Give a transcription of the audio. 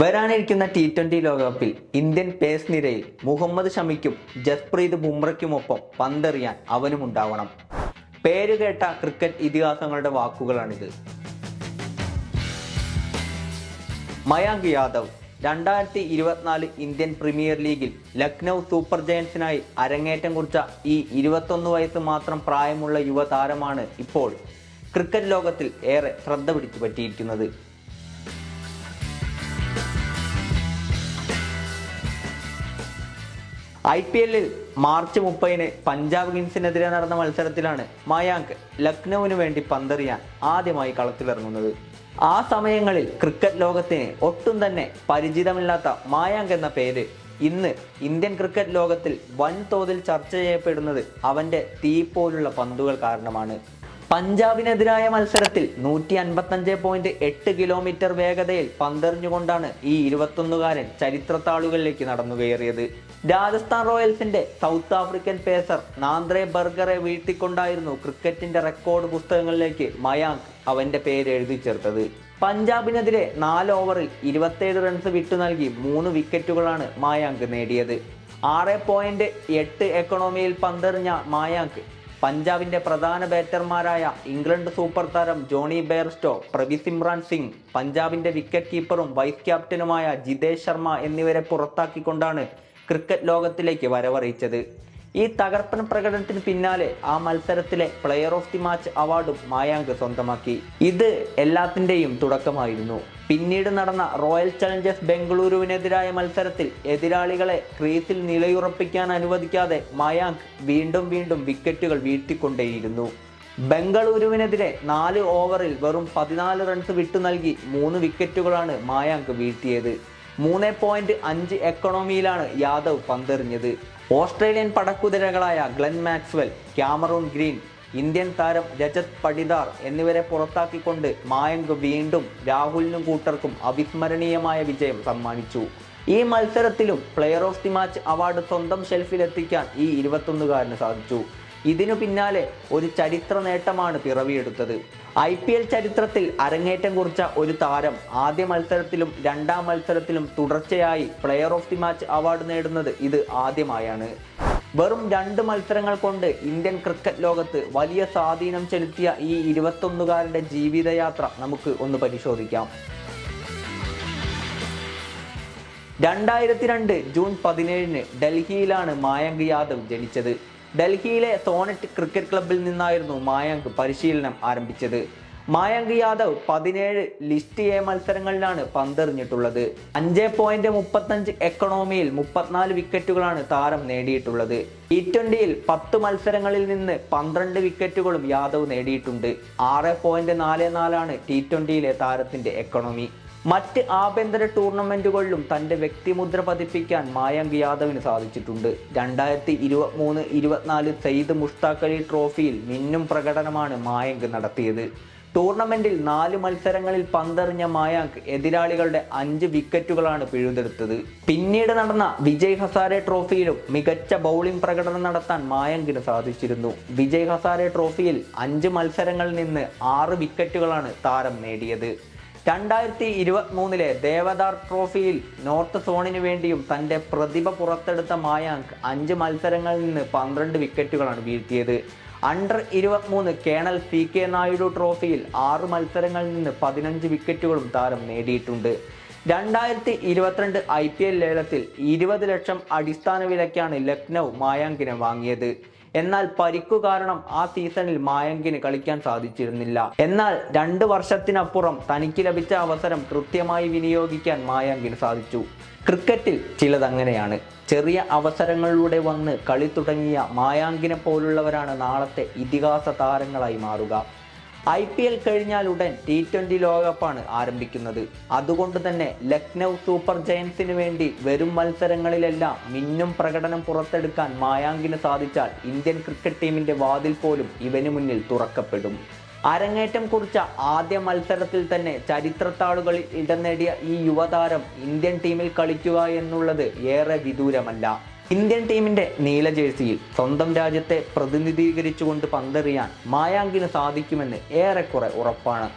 വരാനിരിക്കുന്ന T twenty ലോകകപ്പിൽ Indian pace നിരയിൽ മുഹമ്മദ് ഷമിക്കും ജസ്പ്രീത് ബുംറയ്ക്കുമൊപ്പം പന്തെറിയാൻ അവനും ഉണ്ടാവണം. പേരുകേട്ട ക്രിക്കറ്റ് ഇതിഹാസങ്ങളുടെ വാക്കുകളാണിത്. മയാങ്ക് യാദവ് രണ്ടായിരത്തി ഇരുപത്തിനാല് ഇന്ത്യൻ പ്രീമിയർ ലീഗിൽ ലക്നൗ സൂപ്പർ ജയൻസിനായി അരങ്ങേറ്റം കുറിച്ച ഈ ഇരുപത്തൊന്ന് വയസ്സ് മാത്രം പ്രായമുള്ള യുവതാരമാണ് ഇപ്പോൾ ക്രിക്കറ്റ് ലോകത്തിൽ ഏറെ ശ്രദ്ധ പിടിച്ചു പറ്റിയിരിക്കുന്നത് ഐ പി എല്ലിൽ മാർച്ച് മുപ്പതിന് പഞ്ചാബ് കിങ്സിനെതിരെ നടന്ന മത്സരത്തിലാണ് മയാങ്ക് ലക്നൌവിന് വേണ്ടി പന്തെറിയാൻ ആദ്യമായി കളത്തിലിറങ്ങുന്നത്. ആ സമയങ്ങളിൽ ക്രിക്കറ്റ് ലോകത്തിന് ഒട്ടും തന്നെ പരിചിതമില്ലാത്ത മായാങ്ക് എന്ന പേര് ഇന്ന് ഇന്ത്യൻ ക്രിക്കറ്റ് ലോകത്തിൽ വൻതോതിൽ ചർച്ച ചെയ്യപ്പെടുന്നത് അവന്റെ തീ പോലുള്ള പന്തുകൾ കാരണമാണ്. പഞ്ചാബിനെതിരായ മത്സരത്തിൽ നൂറ്റി അൻപത്തഞ്ച് പോയിന്റ് എട്ട് കിലോമീറ്റർ വേഗതയിൽ പന്തെറിഞ്ഞുകൊണ്ടാണ് ഈ ഇരുപത്തൊന്നുകാരൻ ചരിത്രത്താളുകളിലേക്ക് നടന്നു കയറിയത് രാജസ്ഥാൻ റോയൽസിന്റെ സൗത്ത് ആഫ്രിക്കൻ പേസർ നാന്ദ്രെ ബർഗറെ വീഴ്ത്തിക്കൊണ്ടായിരുന്നു ക്രിക്കറ്റിന്റെ റെക്കോർഡ് പുസ്തകങ്ങളിലേക്ക് മയാങ്ക് അവന്റെ പേര് എഴുതി ചേർത്തത്. പഞ്ചാബിനെതിരെ നാല് ഓവറിൽ ഇരുപത്തേഴ് റൺസ് വിട്ടു നൽകി മൂന്ന് വിക്കറ്റുകളാണ് മായാങ്ക് നേടിയത്. ആറ് പോയിന്റ് എട്ട് എക്കണോമിയിൽ പന്തെറിഞ്ഞ മായാങ്ക് പഞ്ചാബിന്റെ പ്രധാന ബാറ്റർമാരായ ഇംഗ്ലണ്ട് സൂപ്പർ താരം Johnny Bairstow Prabhsimran Singh പഞ്ചാബിന്റെ വിക്കറ്റ് കീപ്പറും വൈസ് ക്യാപ്റ്റനുമായ ജിതേഷ് ശർമ്മ എന്നിവരെ പുറത്താക്കിക്കൊണ്ടാണ് ക്രിക്കറ്റ് ലോകത്തിലേക്ക് വരവറിയിച്ചത്. ഈ തകർപ്പൻ പ്രകടനത്തിന് പിന്നാലെ ആ മത്സരത്തിലെ പ്ലെയർ ഓഫ് ദി മാച്ച് അവാർഡും മായാങ്ക് സ്വന്തമാക്കി. ഇത് എല്ലാത്തിന്റെയും തുടക്കമായിരുന്നു. പിന്നീട് നടന്ന റോയൽ ചലഞ്ചേഴ്സ് ബംഗളൂരുവിനെതിരായ മത്സരത്തിൽ എതിരാളികളെ ക്രീസിൽ നിലയുറപ്പിക്കാൻ അനുവദിക്കാതെ മായാങ്ക് വീണ്ടും വീണ്ടും വിക്കറ്റുകൾ വീഴ്ത്തിക്കൊണ്ടേയിരുന്നു. ബംഗളൂരുവിനെതിരെ നാല് ഓവറിൽ വെറും പതിനാല് റൺസ് വിട്ടു നൽകി മൂന്ന് വിക്കറ്റുകളാണ് മായാങ്ക് വീഴ്ത്തിയത്. മൂന്ന് പോയിന്റ് അഞ്ച് എക്കണോമിയിലാണ് യാദവ് പന്തെറിഞ്ഞത്. Australian പടക്കുതിരകളായ Glenn Maxwell Cameron Green Indian താരം രജത് പടിദാർ എന്നിവരെ പുറത്താക്കിക്കൊണ്ട് മായങ്ക് വീണ്ടും രാഹുലിനും കൂട്ടർക്കും അവിസ്മരണീയമായ വിജയം സമ്മാനിച്ചു. ഈ മത്സരത്തിലും player of the match award സ്വന്തം ഷെൽഫിലെത്തിക്കാൻ ഈ ഇരുപത്തൊന്നുകാരന് സാധിച്ചു. ഇതിനു പിന്നാലെ ഒരു ചരിത്ര നേട്ടമാണ് പിറവിയെടുത്തത്. ഐ പി എൽ ചരിത്രത്തിൽ അരങ്ങേറ്റം കുറിച്ച ഒരു താരം ആദ്യ മത്സരത്തിലും രണ്ടാം മത്സരത്തിലും തുടർച്ചയായി player of the match award നേടുന്നത് ഇത് ആദ്യമായാണ്. വെറും രണ്ട് മത്സരങ്ങൾ കൊണ്ട് ഇന്ത്യൻ ക്രിക്കറ്റ് ലോകത്ത് വലിയ സ്വാധീനം ചെലുത്തിയ ഈ ഇരുപത്തൊന്നുകാരന്റെ ജീവിതയാത്ര നമുക്ക് ഒന്ന് പരിശോധിക്കാം. രണ്ടായിരത്തി രണ്ട് ജൂൺ പതിനേഴിന് ഡൽഹിയിലാണ് മായങ്ക് യാദവ് ജനിച്ചത്. ഡൽഹിയിലെ സോണറ്റ് ക്രിക്കറ്റ് ക്ലബിൽ നിന്നായിരുന്നു മായങ്ക് പരിശീലനം ആരംഭിച്ചത്. മായങ്ക് യാദവ് പതിനേഴ് ലിസ്റ്റ് എ മത്സരങ്ങളിലാണ് പന്തെറിഞ്ഞിട്ടുള്ളത്. അഞ്ച് പോയിന്റ് മുപ്പത്തഞ്ച് എക്കണോമിയിൽ മുപ്പത്തിനാല് വിക്കറ്റുകളാണ് താരം നേടിയിട്ടുള്ളത്. ടി ട്വന്റിയിൽ പത്ത് മത്സരങ്ങളിൽ നിന്ന് പന്ത്രണ്ട് വിക്കറ്റുകളും യാദവ് നേടിയിട്ടുണ്ട്. ആറ് പോയിന്റ് നാല് നാലാണ് ടി ട്വന്റിയിലെ താരത്തിന്റെ എക്കണോമി. മറ്റ് ആഭ്യന്തര ടൂർണമെന്റുകളിലും തന്റെ വ്യക്തിമുദ്ര പതിപ്പിക്കാൻ മായങ്ക് യാദവിന് സാധിച്ചിട്ടുണ്ട്. രണ്ടായിരത്തി ഇരുപത്തി മൂന്ന് ഇരുപത്തിനാല് സയ്യിദ് മുഷ്താഖ് അലി ട്രോഫിയിൽ മിന്നും പ്രകടനമാണ് മായങ്ക് നടത്തിയത്. ടൂർണമെന്റിൽ നാല് മത്സരങ്ങളിൽ പന്തെറിഞ്ഞ മായാങ്ക് എതിരാളികളുടെ അഞ്ച് വിക്കറ്റുകളാണ് പിഴുതെടുത്തത്. പിന്നീട് നടന്ന വിജയ് ഹസാരെ ട്രോഫിയിലും മികച്ച ബൗളിംഗ് പ്രകടനം നടത്താൻ മായങ്കിന് സാധിച്ചിരുന്നു. വിജയ് ഹസാരെ ട്രോഫിയിൽ അഞ്ച് മത്സരങ്ങളിൽ നിന്ന് ആറ് വിക്കറ്റുകളാണ് താരം നേടിയത്. രണ്ടായിരത്തി ഇരുപത്തിമൂന്നിലെ ദേവദാർ ട്രോഫിയിൽ നോർത്ത് സോണിന് വേണ്ടിയും തന്റെ പ്രതിഭ പുറത്തെടുത്ത മായാങ്ക് അഞ്ച് മത്സരങ്ങളിൽ നിന്ന് പന്ത്രണ്ട് വിക്കറ്റുകളാണ് വീഴ്ത്തിയത്. അണ്ടർ ഇരുപത്തിമൂന്ന് കേണൽ സി കെ നായിഡു ട്രോഫിയിൽ ആറ് മത്സരങ്ങളിൽ നിന്ന് പതിനഞ്ച് വിക്കറ്റുകളും താരം നേടിയിട്ടുണ്ട്. രണ്ടായിരത്തി ഇരുപത്തിരണ്ട് ഐ പി എൽ ലേലത്തിൽ ഇരുപത് ലക്ഷം അടിസ്ഥാന വിലയ്ക്കാണ് ലക്നൗ മായാങ്കിനെ വാങ്ങിയത്. എന്നാൽ പരിക്കു കാരണം ആ സീസണിൽ മായങ്കിന് കളിക്കാൻ സാധിച്ചിരുന്നില്ല. എന്നാൽ രണ്ട് വർഷത്തിനപ്പുറം തനിക്ക് ലഭിച്ച അവസരം കൃത്യമായി വിനിയോഗിക്കാൻ മായങ്കിന് സാധിച്ചു. ക്രിക്കറ്റിൽ ചിലതങ്ങനെയാണ്. ചെറിയ അവസരങ്ങളിലൂടെ വന്ന് കളി തുടങ്ങിയ മായാങ്കിനെ പോലുള്ളവരാണ് നാളത്തെ ഇതിഹാസ താരങ്ങളായി മാറുക. ഐ പി എൽ കഴിഞ്ഞാൽ ഉടൻ ടി ട്വന്റി ലോകകപ്പാണ് ആരംഭിക്കുന്നത്. അതുകൊണ്ട് തന്നെ ലക്നൗ സൂപ്പർ ജയൻസിന് വേണ്ടി വരും മത്സരങ്ങളിലെല്ലാം മിന്നും പ്രകടനം പുറത്തെടുക്കാൻ മായാങ്കിന് സാധിച്ചാൽ ഇന്ത്യൻ ക്രിക്കറ്റ് ടീമിന്റെ വാതിൽ പോലും ഇവന് മുന്നിൽ തുറക്കപ്പെടും. അരങ്ങേറ്റം കുറിച്ച ആദ്യ മത്സരത്തിൽ തന്നെ ചരിത്രത്താളുകളിൽ ഇടം നേടിയ ഈ യുവതാരം ഇന്ത്യൻ ടീമിൽ കളിക്കുക എന്നുള്ളത് ഏറെ വിദൂരമല്ല. ഇന്ത്യൻ ടീമിന്റെ നീല ജേഴ്സിയിൽ സ്വന്തം രാജ്യത്തെ പ്രതിനിധീകരിച്ചുകൊണ്ട് പന്തെറിയാൻ മായാങ്കിന് സാധിക്കുമെന്ന് ഏറെക്കുറെ ഉറപ്പാണ്.